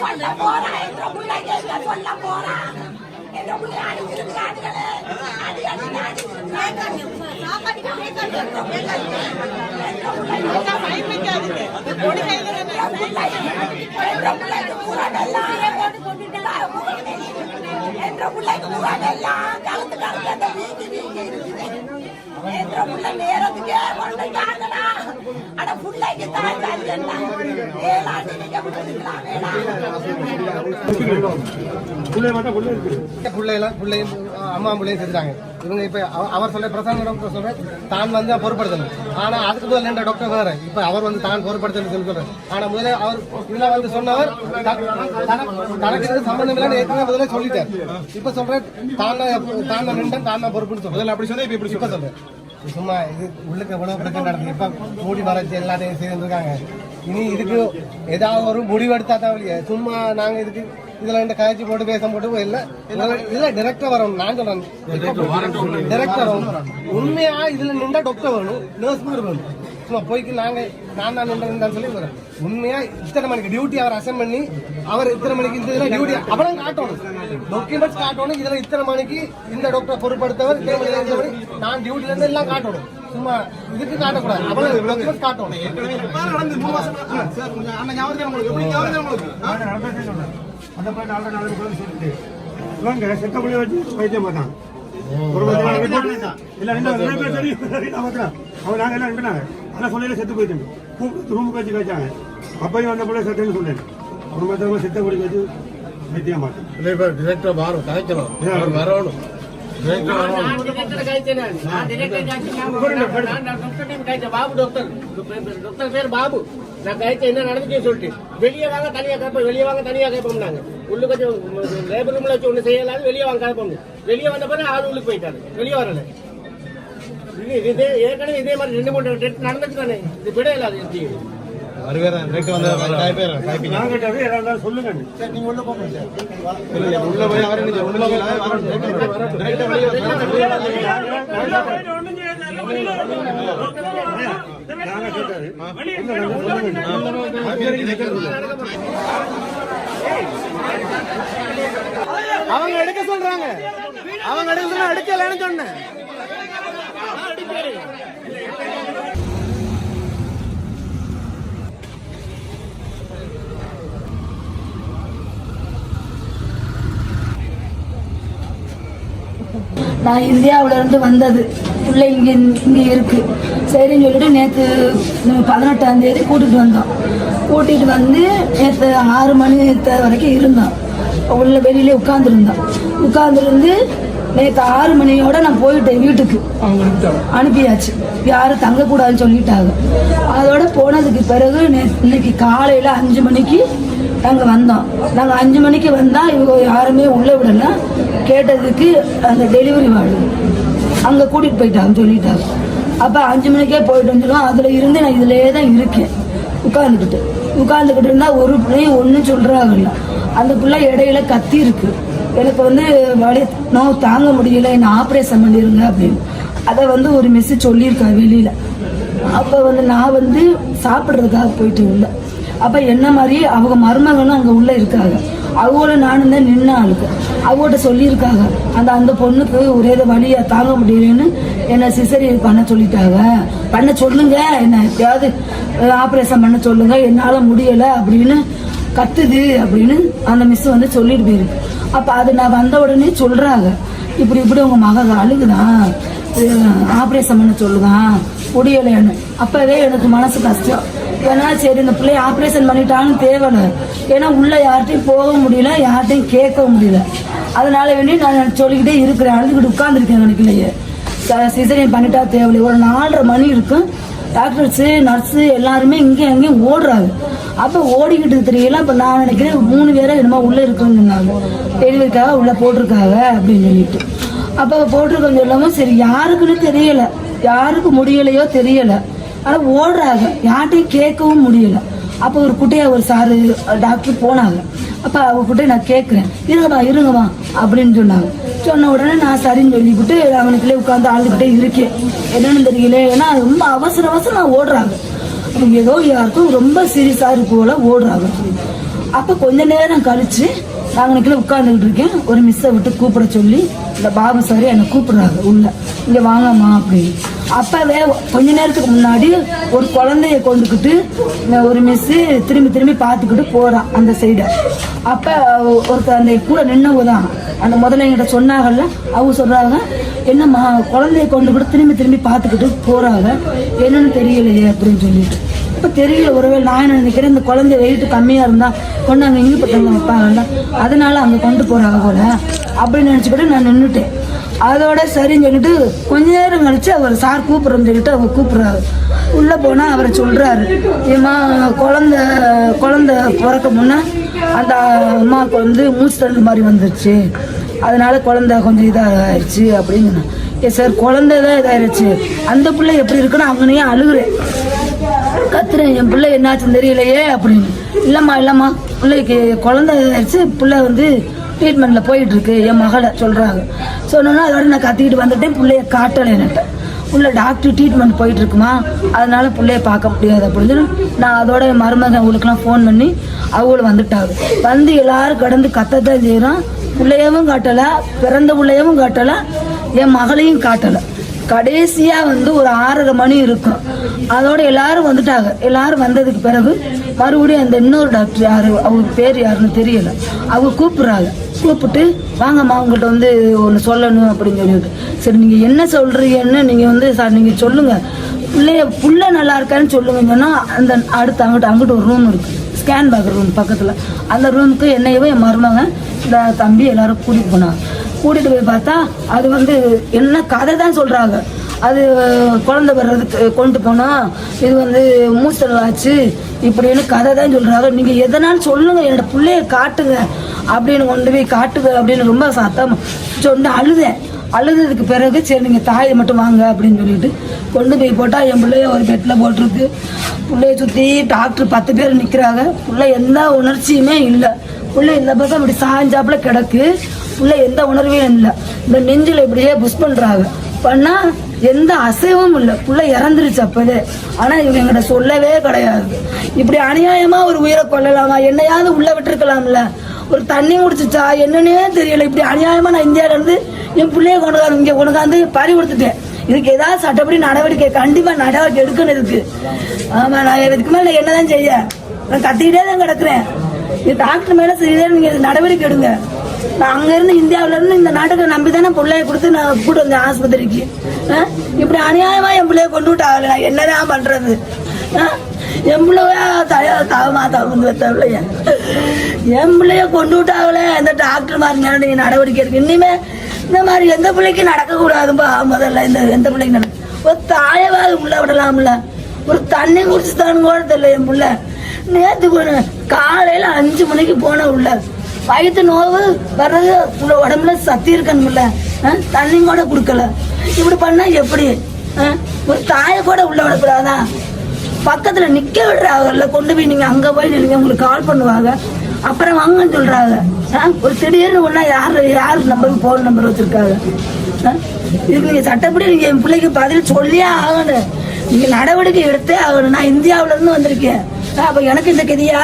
சொல்ல போறா? என்ற பிள்ளைங்க சொல்ல போறா? என்ற பிள்ளைக்கு முரணெல்லாம் கலந்து கலந்து அந்த வீங்கி வீங்கி இருக்குது. என்ற பிள்ளை நேரத்துக்கே கொண்டுட்டாங்கடா. அட பிள்ளைக்கு தாய் தந்தேன்டா. பிள்ளைலாம் பிள்ளையும் அம்மா பிள்ளையும் செஞ்சுட்டாங்க. இவங்க இப்ப அவ- அவர் சொல்ற பிரசாந்த் டாக்டர் சொல்ற தான் வந்து பொறுப்படுத்தணும் ஆனா அதுக்கு ரெண்டு டாக்டர் வேற இப்ப அவர் வந்து தான் பொறுப்படுத்தணும் சொல்லி சொல்றாரு. ஆனா முதல்ல அவர் இதுல வந்து சொன்னவர் தனக்கு- சம்பந்தம் இல்லைன்னு ஏற்கனவே முதல்ல சொல்லிட்டார். இப்ப சொல்ற தான் தான் நின்றேன் தான் பொறுப்புன்னு சொல்றேன் அப்படி சொன்னா இப்ப இப்படி சொல்றேன் சும்மா இது உள்ளுக்கு எவ்வளவு பிரச்சனை நடக்குது. இப்ப மூடி மறைச்சு எல்லாத்தையும் செய்து இருக்காங்க. இனி இதுக்கு ஏதாவது ஒரு முடிவெடுத்தா தான். சும்மா நாங்க இதுக்கு இதுல இந்த காய்ச்சி போட்டு பேச போட்டு இல்ல. இதுல டைரக்டா வரணும். நான் சொல்றேன். டைரக்டா வரணும். உண்மையா இதுல நின்றா டாக்டர் வேணும் நர்ஸ் வேணும். சும்மா போய்க்கு நாங்க நான் தான் நின்றேன் சொல்லி வரேன் உண்மையா இத்தனை மணிக்கு டியூட்டி அவர் அசைன் பண்ணி அவர் இத்தனை மணிக்கு இந்த இதுல டியூட்டி அவரும் காட்டணும். டாக்குமெண்ட்ஸ் காட்டணும். இதுல இத்தனை மணிக்கு இந்த டாக்டர் மணி நான் டியூட்டில இருந்து எல்லாம் காட்டணும். சும்மா இதுக்கு காட்டக்கூடாது. அந்த ஆல்ரெடி நாலு பேர் சொல்லிட்டு இவங்க செட்டப்புள்ளி வச்சு வைத்தியம் பார்த்தான் ஒரு இல்ல ரெண்டு ரெண்டு பேர் சரி பார்க்கிறேன் அவன் நாங்க எல்லாம் அனுப்பினாங்க ஆனால் சொல்லையில செத்து போயிட்டேன் ரூமுக்கு வச்சு வச்சாங்க. அப்பையும் அந்த பிள்ளை செத்துன்னு சொன்னேன் மற்றவங்க செத்த குடி வச்சு வைத்தியம் பார்த்தேன் இல்ல இப்ப டிரெக்டர் மாறும். கதைக்கணும் அவர் வரணும். Doctor doctor Babu doctor doctor பேர் பாபு நான் காய்ச்சேன் என்ன நடந்துச்சு சொல்லிட்டு வெளியே வாங்க தனியா கேட்போம் வெளியே வாங்க தனியா கேட்போம் நாங்க உள்ள கொஞ்சம் லேபர் வச்சு செய்யலாம் வெளியே வாங்க கேட்போம் வெளியே வந்த பிறகு ஆள் உள்ளுக்கு போயிட்டாரு வெளியே வரல இது இதே ஏற்கனவே இதே மாதிரி ரெண்டு மூணு நடந்துச்சு தானே இது விட இல்லாது வருவேன் வந்து சொல்லுங்க. உள்ள போய் உள்ள போய் நாங்க கேட்டது அவங்க எடுக்க சொல்றாங்க. அவங்க எடுக்க சொல்ல எடுக்கலன்னு சொன்னேன். நான் இந்தியாவுல இருந்து வந்தது. பிள்ளை இங்கே இங்கே இருக்கு. சரின்னு சொல்லிட்டு நேற்று பதினெட்டாம் தேதி கூட்டிட்டு வந்தோம். கூட்டிட்டு வந்து நேற்று ஆறு மணி வரைக்கும் இருந்தோம். உள்ள வெளியிலே உட்காந்துருந்தோம் உட்காந்துருந்து நேற்று ஆறு மணியோட நான் போயிட்டேன் வீட்டுக்கு. அனுப்பியாச்சு. யாரும் தங்கக்கூடாதுன்னு சொல்லிட்டாங்க. அதோட போனதுக்கு பிறகு நே- இன்னைக்கு காலையில அஞ்சு மணிக்கு நாங்கள் வந்தோம். நாங்கள் அஞ்சு மணிக்கு வந்தால் இவங்க யாருமே உள்ளே விடல. கேட்டதுக்கு அந்த டெலிவரி வார்டு அங்கே கூட்டிகிட்டு போயிட்டாங்க சொல்லிட்டாங்க. அப்போ அஞ்சு மணிக்கே போயிட்டு வந்துடும் அதில் இருந்து நான் இதிலே தான் இருக்கேன். உட்காந்துக்கிட்டு உட்காந்துக்கிட்டு இருந்தால் ஒரு பிள்ளையும் ஒன்றும் சொல்கிறாங்கல்ல அந்த பிள்ளை இடையில கத்தி இருக்கு. எனக்கு வந்து வலி நோவு தாங்க முடியல. என்ன ஆப்ரேஷன் பண்ணிருங்க அப்படின்னு. அதை வந்து ஒரு மெஸ்ஸு சொல்லியிருக்காங்க வெளியில். அப்போ வந்து நான் வந்து சாப்பிட்றதுக்காக போயிட்டு இல்லை அப்ப என்ன மாதிரி அவங்க மருமகனும் அங்க உள்ள இருக்காங்க. அவங்களும் நானும் தான் நின்று ஆளுக்கு. அவங்கள்ட்ட சொல்லியிருக்காங்க. அந்த அந்த பொண்ணுக்கு ஒரே வழியை தாங்க முடியலன்னு என்ன சிசரி பண்ண சொல்லிட்டாங்க. பண்ண சொல்லுங்க. என்ன எப்படியாவது ஆப்ரேஷன் பண்ண சொல்லுங்க. என்னால் முடியலை அப்படின்னு கத்துது அப்படின்னு அந்த மிஸ் வந்து சொல்லிட்டு போயிருக்கு. அப்போ அது நான் வந்த உடனே சொல்கிறாங்க இப்படி இப்படி உங்கள் மக அழுகுதான் ஆப்ரேஷன் பண்ண சொல்லுதான் முடியலைன்னு அப்போவே எனக்கு மனசு கஷ்டம். ஏன்னா சரி இந்த பிள்ளைய ஆப்ரேஷன் பண்ணிட்டாங்கன்னு தேவையில்ல ஏன்னா உள்ள யார்கிட்டையும் போக முடியல யார்கிட்டயும் கேட்க முடியல. அதனால வேண்டி நான் சொல்லிக்கிட்டே இருக்கிறேன். அழுதுகிட்டு உட்காந்துருக்கேன் நினைக்கலையே சிசரியன் பண்ணிட்டா தேவையில்லை. ஒரு நாலரை மணி இருக்கும் டாக்டர்ஸு நர்ஸு எல்லாருமே இங்கேயும் அங்கேயும் ஓடுறாங்க. அப்போ ஓடிக்கிட்டு தெரியல அப்போ நான் நினைக்கிறேன் மூணு பேரை என்னமோ உள்ளே இருக்குன்னு சொன்னாங்க. டெலிவரிக்காக உள்ளே போட்டிருக்காங்க அப்படின்னு சொல்லிட்டு. அப்போ போட்டிருக்கோன்னு சொல்லாமல் சரி யாருக்குன்னு தெரியலை. யாருக்கு முடியலையோ தெரியலை. ஆனால் ஓடுறாங்க. யார்கிட்டையும் கேட்கவும் முடியல. அப்போ ஒரு குட்டையாக ஒரு சாரு டாக்டர் போனாங்க. அப்போ அவங்க குட்டையை நான் கேட்குறேன். இருங்கம்மா இருங்கம்மா அப்படின்னு சொன்னாங்க. சொன்ன உடனே நான் சரின்னு சொல்லிவிட்டு அவனுக்குள்ளே உட்காந்து ஆளுக்கிட்டே இருக்கேன். என்னன்னு தெரியல. ஏன்னா ரொம்ப அவசர அவசரம் நான் ஓடுறாங்க ஏதோ யாருக்கும் ரொம்ப சீரியஸாக இருக்கு போல ஓடுறாங்க. அப்போ கொஞ்ச நேரம் கழிச்சு நாங்களுக்குள்ள உட்காந்துக்கிட்டு இருக்கேன் ஒரு மிஸ்ஸை விட்டு கூப்பிட சொல்லி இந்த பாபு சார் என்னை கூப்பிடுறாங்க உள்ள. இங்கே வாங்கம்மா அப்படின்னு. அப்பவே கொஞ்ச நேரத்துக்கு முன்னாடி ஒரு குழந்தைய கொண்டுக்கிட்டு ஒரு மிஸ்ஸு திரும்பி திரும்பி பார்த்துக்கிட்டு போறான் அந்த சைடை அப்போ ஒருத்தர் அந்த கூட நின்னவங்க தான். அந்த முதல்ல என்கிட்ட சொன்னாங்கல்ல அவங்க சொல்றாங்க என்னம்மா குழந்தைய கொண்டுக்கிட்டு திரும்பி திரும்பி பார்த்துக்கிட்டு போறாங்க. என்னன்னு தெரியலையே அப்படின்னு சொல்லிட்டு. இப்போ தெரியல ஒருவேளை நான் என்ன நினைக்கிறேன்? இந்த குழந்தை வெயிட் கம்மியாக இருந்தால் கொண்டு அங்கே இங்கிப்பட்டவங்க வைப்பாங்கல்ல? அதனால் அங்கே கொண்டு போகிறாங்க போல. அப்படின்னு நினச்சிக்கிட்டு நான் நின்றுட்டேன் அதோட சரின்னு சொல்லிட்டு கொஞ்ச நேரம் கழிச்சு அவர் சார் கூப்பிட்றேன்னு சொல்லிட்டு அவர் கூப்பிட்றாரு. உள்ளே போனால் அவர் சொல்கிறாரு ஏமா குழந்த குழந்த பிறக்க முன்னே அந்த அம்மாவுக்கு வந்து மூச்சு தண்டு மாதிரி வந்துருச்சு. அதனால குழந்த கொஞ்சம் இதாக ஆயிடுச்சு அப்படின்னு சொன்னேன். ஏ சார் குழந்தை தான் இதாகிடுச்சு அந்த பிள்ளை எப்படி இருக்குன்னு அவனையே அழுகுறேன். கத்துறேன் என் பிள்ளை என்னாச்சுன்னு தெரியலையே அப்படின்னு. இல்லைம்மா இல்லைம்மா பிள்ளைக்கு குழந்தை ஆயிடுச்சு பிள்ளை வந்து ட்ரீட்மெண்ட்டில் போயிட்டு இருக்கு என் மகளை சொல்கிறாங்க சொன்னோன்னா அதோட நான் கத்திக்கிட்டு வந்துட்டேன் பிள்ளைய காட்டலை என்கிட்ட. உள்ள டாக்டர் ட்ரீட்மெண்ட் போயிட்டு இருக்குமா அதனால பிள்ளைய பார்க்க முடியாது அப்படின்னு நான் அதோட மருமகன் அவங்களுக்குலாம் ஃபோன் பண்ணி அவங்களும் வந்துட்டாங்க. வந்து எல்லாரும் கடந்து கத்தத்தான் செய்கிறான் பிள்ளையவும் காட்டலை பிறந்த பிள்ளையவும் காட்டலை என் மகளையும் காட்டலை. கடைசியாக வந்து ஒரு ஆறரை மணி இருக்கும். அதோட எல்லாரும் வந்துட்டாங்க. எல்லாரும் வந்ததுக்கு பிறகு மறுபடியும் அந்த இன்னொரு டாக்டர் யார் அவங்க பேர் யாருன்னு தெரியல. அவங்க கூப்பிட்றாங்க. கூப்பிட்டு வாங்கம்மா உங்கள்கிட்ட வந்து ஒன்று சொல்லணும் அப்படின்னு சொல்லிட்டு. சரி நீங்கள் என்ன சொல்கிறீங்கன்னு நீங்கள் வந்து சார் நீங்கள் சொல்லுங்கள் பிள்ளைய புள்ள நல்லா இருக்கான்னு சொல்லுங்கன்னா அந்த அடுத்து அங்கிட்ட அங்கிட்ட ஒரு ரூம் இருக்குது ஸ்கேன் பார்க்குற ரூம் பக்கத்தில். அந்த ரூமுக்கு என்னையவும் என் மருமகன் இந்த தம்பி எல்லாரும் கூட்டிகிட்டு போனாங்க. கூட்டிகிட்டு போய் பார்த்தா அது வந்து என்ன கதை தான் சொல்கிறாங்க அது குழந்தை வர்றதுக்கு கொண்டு போனால் இது வந்து மூசல் ஆச்சு இப்படின்னு கதை தான் சொல்கிறாங்க நீங்கள் எதனாலும் சொல்லுங்கள் என்னோட பிள்ளைய காட்டுங்க அப்படின்னு கொண்டு போய் காட்டுங்க அப்படின்னு ரொம்ப சத்தம் சொன்ன அழுதேன் அழுததுக்கு பிறகு சரி நீங்கள் தாயை மட்டும் வாங்க அப்படின்னு சொல்லிட்டு கொண்டு போய் போட்டால் என் பிள்ளைய ஒரு பெட்டில் போட்டிருக்கு. பிள்ளைய சுற்றி டாக்டர் பத்து பேர் நிற்கிறாங்க பிள்ளை எந்த உணர்ச்சியுமே இல்லை. பிள்ளை இந்த பக்கம் இப்படி சாஞ்சாப்புல கிடக்கு. பிள்ளை எந்த உணர்வையும் இல்லை. இந்த நெஞ்சில் இப்படியே புஷ் பண்ணுறாங்க பண்ணா எந்த அசைவும் இல்லை. புள்ள இறந்துருச்சு அப்பவே. ஆனா இவங்க எங்கிட்ட சொல்லவே கிடையாது. இப்படி அநியாயமா ஒரு உயிரை கொல்லலாமா? என்னையாவது உள்ள விட்டுருக்கலாம்ல. ஒரு தண்ணி குடிச்சிச்சா? என்னன்னே தெரியல. இப்படி அநியாயமா நான் இந்தியால இருந்து என் பிள்ளைய கொண்டாந்து இங்க கொண்டாந்து பறி கொடுத்துட்டேன். இதுக்கு ஏதாவது சட்டப்படி நடவடிக்கை கண்டிப்பா நடவடிக்கை எடுக்கணும் இருக்கு ஆமா நான் இதுக்கு மேல என்னதான் செய்ய? நான் கத்திக்கிட்டே தான் கிடக்குறேன். இது டாக்டர் மேல சரிதான் நீங்க நடவடிக்கை எடுங்க. நான் அங்க இருந்து இருந்து இந்த நாட்டுக்கு நம்பி தானே பிள்ளைய கொடுத்து நான் கூட்டு வந்தேன் ஆஸ்பத்திரிக்கு. ஆ? இப்படி அநியாயமா என் பிள்ளைய கொண்டு விட்டாங்கல்ல நான் என்னதான் பண்றது? ஆ? என் பிள்ளைய தயா தாவமா தகுந்து பிள்ளைய என் பிள்ளைய கொண்டு விட்டாங்களே இந்த டாக்டர் மாதிரி நடவடிக்கை இருக்கு இனிமே இந்த மாதிரி எந்த பிள்ளைக்கு நடக்க கூடாதுப்பா முதல்ல இந்த எந்த பிள்ளைக்கு ஒரு தாயவாக உள்ள விடலாம்ல. ஒரு தண்ணி குடிச்சு தான் கூட தெரியல என் பிள்ளை. நேத்து போன காலையில அஞ்சு மணிக்கு போன உள்ள. வயிற்று நோவு வர்றது உள்ள உடம்புல சத்தி இருக்கணும்ல ஆ? தண்ணி கூட கொடுக்கல. இப்படி பண்ணா எப்படி? ஆ? ஒரு தாயை கூட உள்ள விடக்கூடாதா பக்கத்துல நிக்க விடுறாங்கல்ல கொண்டு போய் நீங்க அங்க போய் நீங்க உங்களுக்கு கால் பண்ணுவாங்க அப்புறம் வாங்கன்னு சொல்றாங்க ஆ? ஒரு திடீர்னு ஒன்னா யாரு யாரு நம்பர் போன் நம்பர் வச்சிருக்காங்க ஆ? இதுக்கு நீங்க சட்டப்படி நீங்க என் பிள்ளைக்கு பதில் சொல்லியே ஆகணும். நீங்க நடவடிக்கை எடுத்தே ஆகணும். நான் இந்தியாவில இருந்து வந்திருக்கேன். ஆ, அப்ப எனக்கு இந்த கதியா?